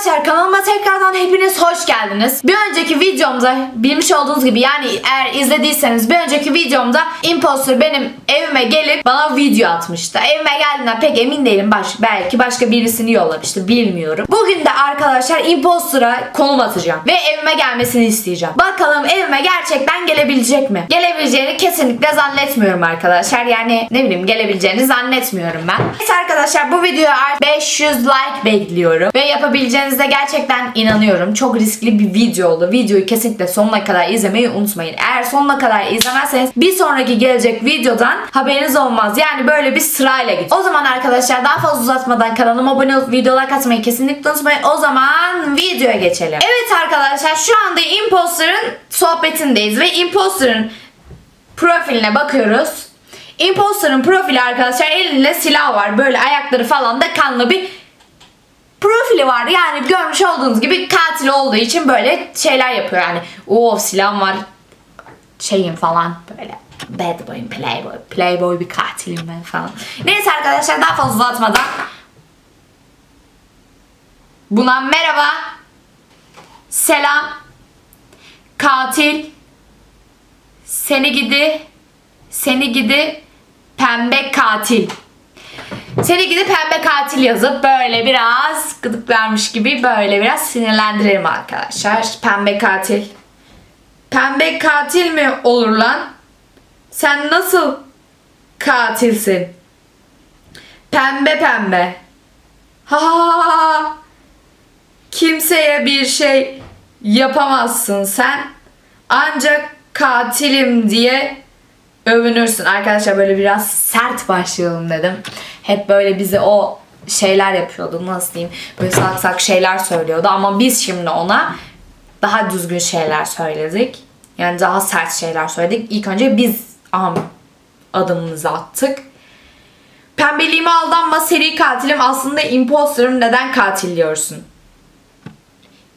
Arkadaşlar kanalıma tekrardan hepiniz hoş geldiniz. Bir önceki videomda bilmiş olduğunuz gibi yani eğer izlediyseniz bir önceki videomda imposter benim evime gelip bana video atmıştı. Evime geldiğinden pek emin değilim. Baş, belki başka birisini yollamıştı bilmiyorum. Bugün de arkadaşlar impostora konum atacağım ve evime gelmesini isteyeceğim. Bakalım evime gerçekten gelebilecek mi? Gelebileceğini kesinlikle zannetmiyorum arkadaşlar. Yani ne bileyim gelebileceğini zannetmiyorum ben. Neyse arkadaşlar bu videoya artık 500 like bekliyorum. Ve yapabileceğinize gerçekten inanıyorum. Çok riskli bir video oldu. Videoyu kesinlikle sonuna kadar izlemeyi unutmayın. Eğer sonuna kadar izlemezseniz bir sonraki gelecek videodan haberiniz olmaz. Yani böyle bir sırayla git. O zaman arkadaşlar daha fazla uzatmadan kanalıma abone olup videolar katmayı kesinlikle unutmayın. O zaman videoya geçelim. Evet arkadaşlar şu anda Imposter'ın sohbetindeyiz ve Imposter'ın profiline bakıyoruz. Imposter'ın profili arkadaşlar elinde silah var. Böyle ayakları falan da kanlı bir profili var. Yani görmüş olduğunuz gibi katil olduğu için böyle şeyler yapıyor. Yani o silahım var şeyim falan böyle bad boy'um playboy. Playboy bir katilim ben falan. Neyse arkadaşlar daha fazla uzatmadan buna merhaba selam katil seni gidi seni gidi pembe katil. Seni gidip pembe katil yazıp böyle biraz gıdıklarmış gibi böyle biraz sinirlendirelim arkadaşlar. Pembe katil. Pembe katil mi olur lan? Sen nasıl katilsin? Pembe pembe. Ha ha ha ha. Kimseye bir şey yapamazsın sen. Ancak katilim diye övünürsün. Arkadaşlar böyle biraz sert başlayalım dedim. Hep böyle bize o şeyler yapıyordu. Nasıl diyeyim? Böyle salak şeyler söylüyordu. Ama biz şimdi ona daha düzgün şeyler söyledik. Yani daha sert şeyler söyledik. İlk önce biz am, adımımızı attık. Pembeliğime aldanma seri katilim aslında imposterım neden katil diyorsun?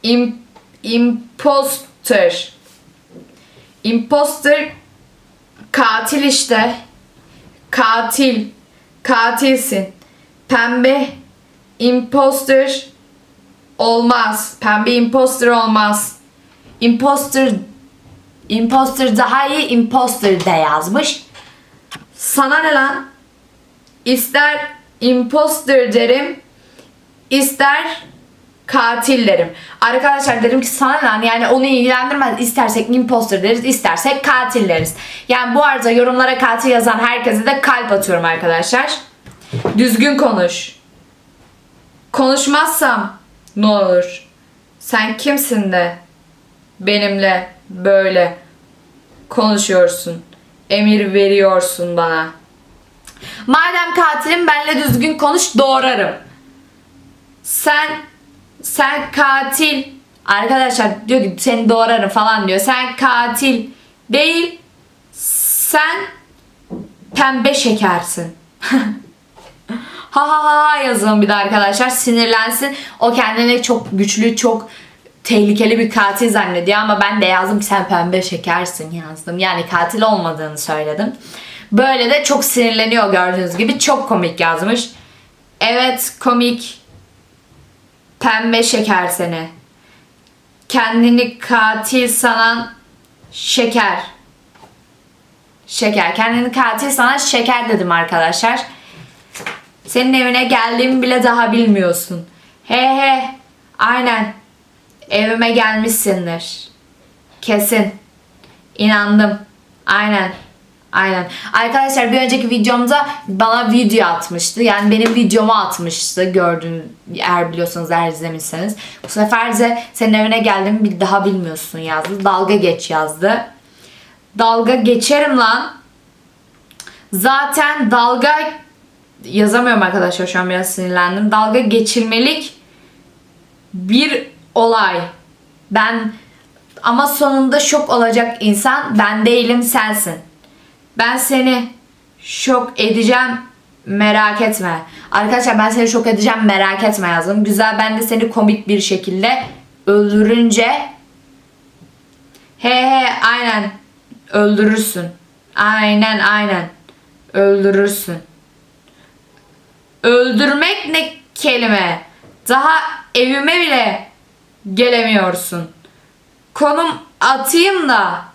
Im, imposter. Imposter katil işte. Katil. Katilsin. Pembe imposter olmaz. Pembe imposter olmaz. Imposter imposter daha iyi imposter de yazmış. Sana ne lan? İster imposter derim, ister katil derim. Arkadaşlar derim ki sana lan yani onu ilgilendirmez. İstersek imposter deriz, istersek katil deriz. Yani bu arada yorumlara katil yazan herkese de kalp atıyorum arkadaşlar. Düzgün konuş. Konuşmazsam ne olur? Sen kimsin de benimle böyle konuşuyorsun? Emir veriyorsun bana. Madem katilim benle düzgün konuş doğrarım. Sen sen katil arkadaşlar diyor ki seni doğrarım falan diyor. Sen katil değil sen pembe şekersin. ha ha ha yazın bir de arkadaşlar sinirlensin. O kendini çok güçlü çok tehlikeli bir katil zannediyor ama ben de yazdım ki sen pembe şekersin yazdım. Yani katil olmadığını söyledim. Böyle de çok sinirleniyor gördüğünüz gibi. Çok komik yazmış. Evet komik. Pembe şeker seni. Kendini katil sanan şeker. Şeker. Kendini katil sanan şeker dedim arkadaşlar. Senin evine geldiğimi bile daha bilmiyorsun. He he. Aynen. Evime gelmişsindir. Kesin. İnandım. Aynen. Aynen. Arkadaşlar bir önceki videomda bana video atmıştı. Yani benim videomu atmıştı. Gördüğün eğer biliyorsanız eğer izlemişseniz. Bu sefer de senin evine geldim bir daha bilmiyorsun yazdı. Dalga geç yazdı. Dalga geçerim lan. Zaten dalga yazamıyorum arkadaşlar şu an biraz sinirlendim. Dalga geçirmelik bir olay. Ben ama sonunda şok olacak insan ben değilim sensin. Ben seni şok edeceğim merak etme. Arkadaşlar ben seni şok edeceğim merak etme yazdım. Güzel ben de seni komik bir şekilde öldürünce he he aynen öldürürsün. Aynen aynen öldürürsün. Öldürmek ne kelime? Daha evime bile gelemiyorsun. Konum atayım da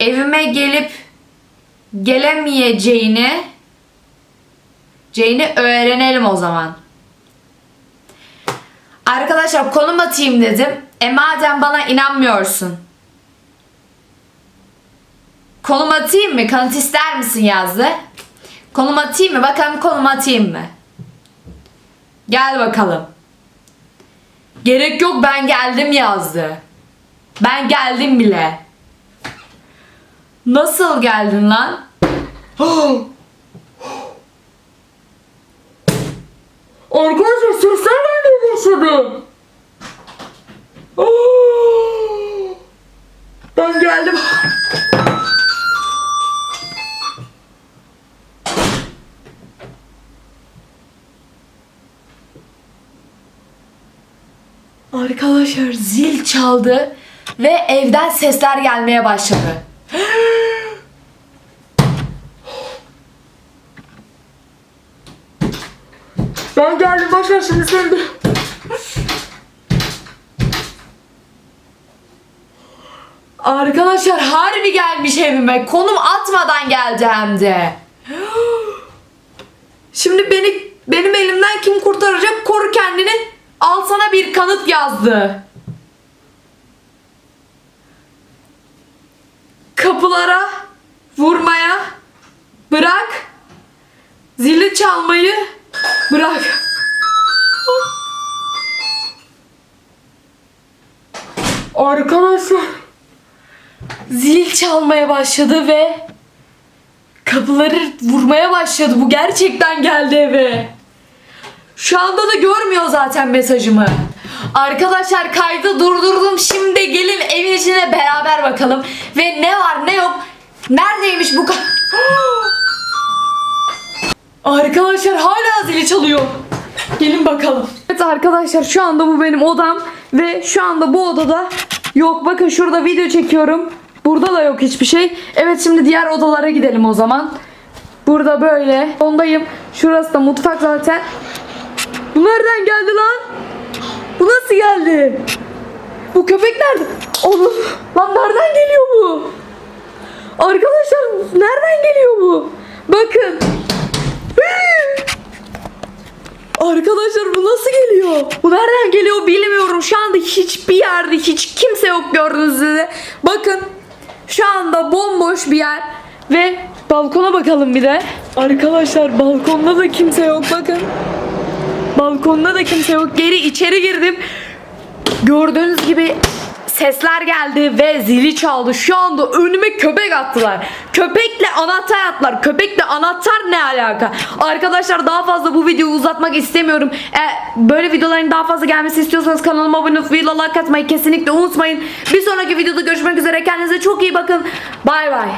evime gelip gelemeyeceğini Jane'i öğrenelim o zaman. Arkadaşlar konum atayım dedim. E madem bana inanmıyorsun. Konum atayım mı? Kanıt ister misin yazdı. Konum atayım mı? Bakalım konum atayım mı? Gel bakalım. Gerek yok ben geldim yazdı. Ben geldim bile. Nasıl geldin lan? Arkadaşlar sesler gelmeye başladı. Ben geldim. Arkadaşlar zil çaldı ve evden sesler gelmeye başladı. Ben geldim başlar şimdi sen de. Arkadaşlar harbi gelmiş evime. Konum atmadan geldi hem de. Şimdi beni benim elimden kim kurtaracak? Koru kendini. Al sana bir kanıt yazdı. Kapılara vurmaya bırak. Zili çalmayı bırak. Arkadaşlar zil çalmaya başladı ve kapıları vurmaya başladı. Bu gerçekten geldi eve. Şu anda da görmüyor zaten mesajımı. Arkadaşlar kaydı durdurdum. Şimdi gelin evin içine beraber bakalım. Ve ne var ne yok. Neredeymiş bu ka- Arkadaşlar hala zili çalıyor. Gelin bakalım. Evet arkadaşlar şu anda bu benim odam. Ve şu anda bu odada yok. Bakın şurada video çekiyorum. Burada da yok hiçbir şey. Evet şimdi diğer odalara gidelim o zaman. Burada böyle. Ondayım. Şurası da mutfak zaten. Bu nereden geldi lan? Bu nasıl geldi? Bu köpek nerede? Oğlum lan nereden geliyor bu? Arkadaşlar nereden geliyor bu? Bakın. Arkadaşlar bu nasıl geliyor? Bu nereden geliyor bilmiyorum. Şu anda hiçbir yerde hiç kimse yok gördüğünüz üzere. Bakın şu anda bomboş bir yer ve balkona bakalım bir de. Arkadaşlar balkonda da kimse yok bakın. Balkonda da kimse yok. Geri içeri girdim. Gördüğünüz gibi sesler geldi ve zili çaldı. Şu anda önüme köpek attılar. Köpekle anahtar attılar. Köpekle anahtar ne alaka? Arkadaşlar daha fazla bu videoyu uzatmak istemiyorum. E, böyle videoların daha fazla gelmesi istiyorsanız kanalıma abone olup video like atmayı kesinlikle unutmayın. Bir sonraki videoda görüşmek üzere. Kendinize çok iyi bakın. Bay bay.